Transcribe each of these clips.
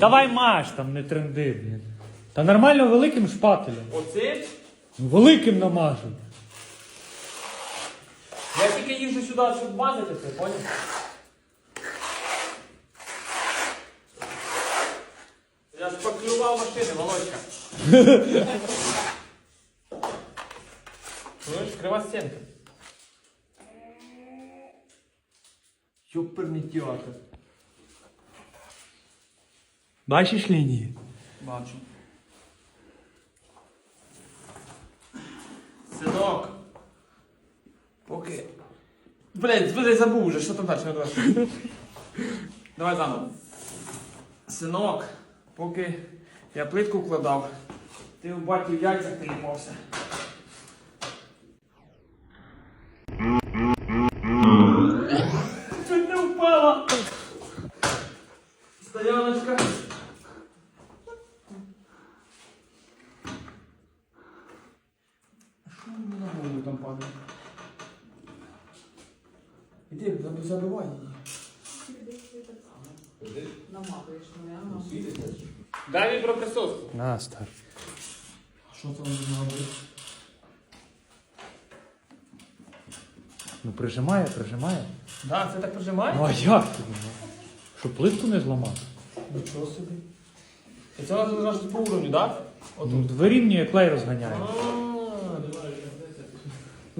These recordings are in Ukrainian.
Давай маш там, не тренди, блін. Та нормально великим шпателем. Оцим? Великим намажу. Я тільки їжджу сюди, щоб мазати це, поняв? Я ж поклював машини, Володька. Чуєш, крива стінка. Ёперний театр. Бачиш лінії? Бачу. Синок. Поки. Блять, блядь, забув уже, що там далі? Давай, давай заново. Синок, поки я плитку вкладав, ти у баті яйцях тріпався. Чуть не впала. Стояночка. Що мені на голову там падає? Іди, заб- забивай її. Наматуєш мене, ага. Дай мені про присоску. На, стар. Що це робити? Ну прижимає, прижимає. Да, це так прижимає? Ну а як тобі? ну? Щоб плитку не зламати? Нічого собі. І це вона зараз по уровню, так? Ну, вирівнює клей розганяє.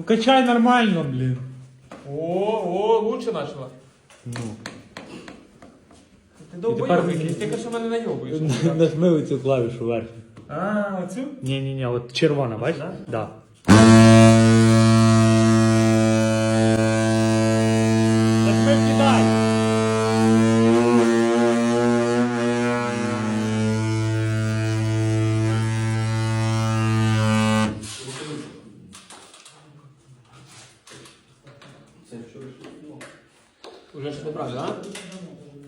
А, Ну качай нормально, блін. О, о, лучше почала. Ну. Ти тепер довбойовий, мені- якийсь, ти кажеш, що мене найобуєш. Нажми цю клавішу верхню. А, оцю? Ні, ні, ні, от червона, бачиш? Да? Да. Уже ж неправильно,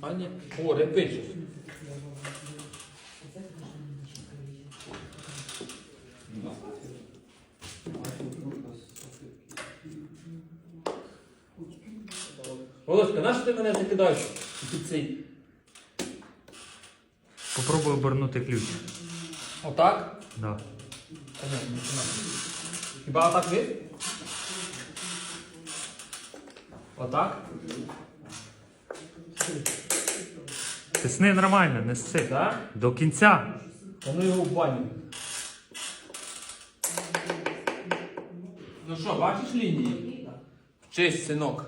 а? А ні. О, щось. Володька, на що ти мене закидаєш під цей? Попробуй обернути ключ. Отак? Да. Та ні, не починай. Хіба отак ви? Отак? Тисни нормально, не сси. Так? До кінця. Та ну його в баню. Ну що, бачиш лінії? Честь, синок.